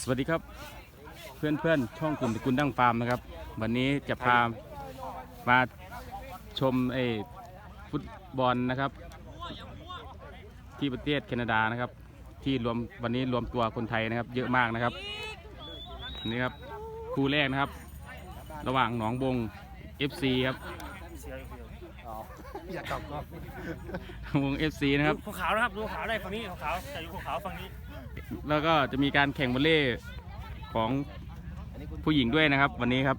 สวัสดีครับเพื่อนเพื่อนๆช่องกลุ่มตระกูลดั้งฟาร์มนะครับ วันนี้จะพามาชมไอ้ฟุตบอลนะครับ ที่ประเทศแคนาดานะครับ ที่รวมวันนี้รวมตัวคนไทยนะครับ เยอะมากนะครับอันนี้ครับคู่แรกนะครับ ระหว่างหนองบง FC ครับอยากกลับก็หนองบง FC นะครับภูเขานะครับดูภูเขาได้ฝั่งนี้ภูเขาแต่อยู่ภูเขาฝั่งนี้ แล้วก็จะมีการแข่งวอลเลย์ของผู้หญิงด้วยนะครับ วันนี้ครับ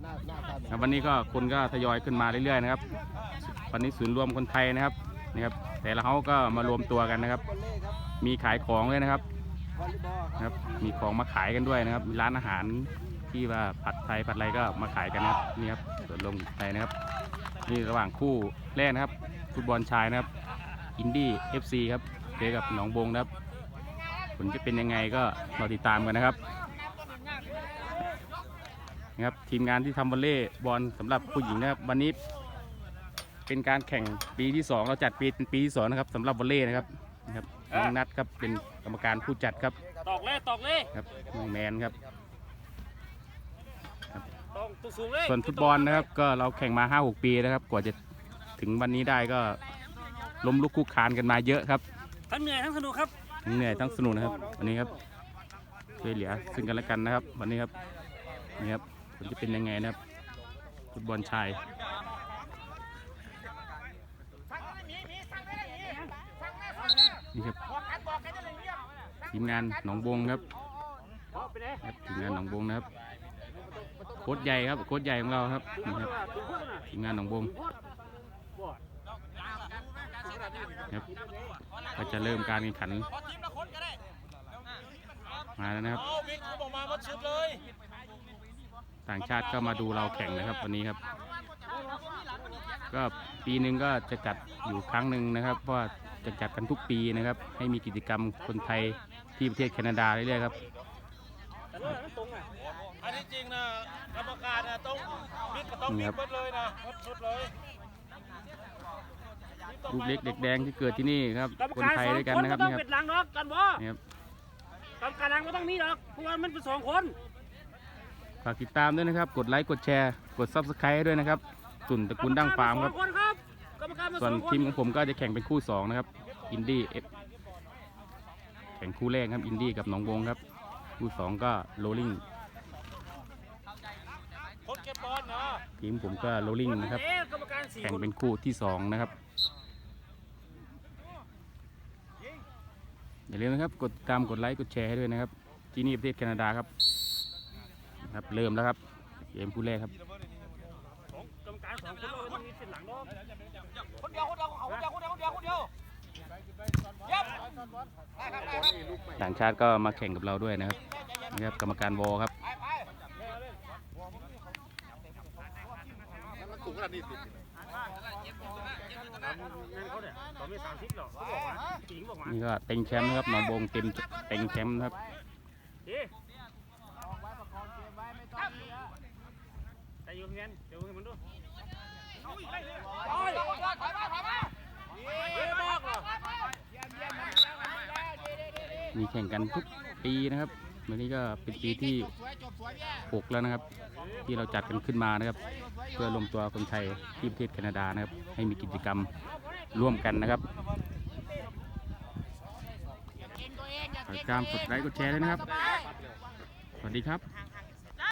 วันนี้ก็คนก็ทยอยขึ้นมาเรื่อยๆนะครับ วันนี้ศูนย์รวมคนไทยนะครับนี่ครับ แต่ละเขาก็มารวมตัวกันนะครับ มีขายของด้วยนะครับนะครับ มีของมาขายกันด้วยนะครับ มีร้านอาหารที่ว่าผัดไทยผัดอะไรก็มาขายกันนะครับนี่ครับส่วนลงไทยนะครับนี่ระหว่างคู่แรกนะครับฟุตบอลชายนะครับ อินดี้เอฟซีครับเจอกับหนองบงนะครับ ผลจะเป็นยังไงก็รอติดตามกันนะครับนะครับ ทีมงานที่ทำวอลเลย์บอลสำหรับผู้หญิงนะครับวันนี้เป็นการแข่งปีที่ 2 เราจัดปีเป็นปีที่สองนะครับสำหรับวอลเลย์นะครับนะครับน้องนัทครับเป็นกรรมการผู้จัดครับตอกเลยตอกเลยครับน้องแมนครับตอกตุกสูงเลยส่วนฟุตบอลนะครับก็เราแข่งมา 5-6 ปีนะครับ กว่าจะถึงวันนี้ได้ก็ล้มลุกคลุกคลานกันมาเยอะครับทั้งเหนื่อยทั้งสนุกครับ ทั้งเหนื่อยทั้งสนุกนะครับ วันนี้ครับช่วยเหลือซึ่งกันและกันนะครับ วันนี้ครับนี่ครับผลจะเป็นยังไงนะครับฟุตบอลชายนี่ครับทีมงานหนองบงครับครับทีมงานหนองบงนะครับโค้ชใหญ่ครับโค้ชใหญ่ของเราครับนี่ครับทีมงานหนองบงครับ ก็จะเริ่มการแข่งขันมาแล้วนะครับ ต่างชาติก็มาดูเราแข่งนะครับวันนี้ครับ ก็ปีหนึ่งก็จะจัดอยู่ครั้งหนึ่งนะครับเพราะว่าจะจัดกันทุกปีนะครับ ให้มีกิจกรรมคนไทยที่ประเทศแคนาดาเรื่อยๆครับแต่เลิกนั้นตรงอะอันที่จริงนะกรรมการนะต้องมิดก็ต้องมินี่ดครับหมดเลยนะหมดชุดเลย ลูกเล็กเด็กแดงที่เกิดที่นี่ครับกรรมคนการไทยสองด้วยกันคนนะคไม่รับต้องนี่คเป็รับดหลังหรอกกันบ่นี่ครับกรรมการหลังไม่ต้องมีหรอกเพราะว่ามันเป็นสองคนฝากติดตามด้วยนะครับ กดไลค์กดแชร์กดซับสไครต์ด้วยนะครับตุ่นตระกูลดั้งฟาร์มครับกรรมการสองคนครับกรรมการมาส่วนสองคนทีมของผมก็จะแข่งเป็นคู่สองนะครับอินดี้เอฟแข่งคู่แรกครับอินดี้กับหนองบงครับ คู่สองก็โรลลิงคนเก็บบอลนะทีมผมก็โรลลิงนะครับเอ๊ะกรรมการสี่แข่งคนเป็นคู่ที่สองนะครับ อย่าลืมนะครับกดติดตามกดไลค์กดแชร์ให้ด้วยนะครับ ที่นี่ประเทศแคนาดาครับ ครับเริ่มแล้วครับเกมคู่แรกครับสองกรรมการสองคนเราไม่ต้องมีสิทธิ์หลังหรอกคนเดียวคนเดียวคนเดียวคนเดียวคนเดียวคนเดียวเย็บต่างชาติก็มาแข่งกับเราด้วยนะครับนี่ครับกรรมการวอครับมั นสูงขนาดนี้สิงั้นเขาเนี่ยตอนนี้สามสิบหรอกเขาบอกว่าจริงบอกว่านี่ก็เต็งแชมป์นะครับหนองบงเต็มเต็งแชมป์นะครับเอ๊ะแต่อยู่เพียนเดี๋ยวมันดูมีแข่งกันทุกปีนะครับ วันนี้ก็เป็นปีที่ 6 แล้วนะครับ ที่เราจัดกันขึ้นมานะครับ เพื่อรวมตัวคนไทยที่ประเทศแคนาดานะครับ ให้มีกิจกรรมร่วมกันนะครับฝากตามกดไลค์กดแชร์ด้วยนะครับ สวัสดีครับ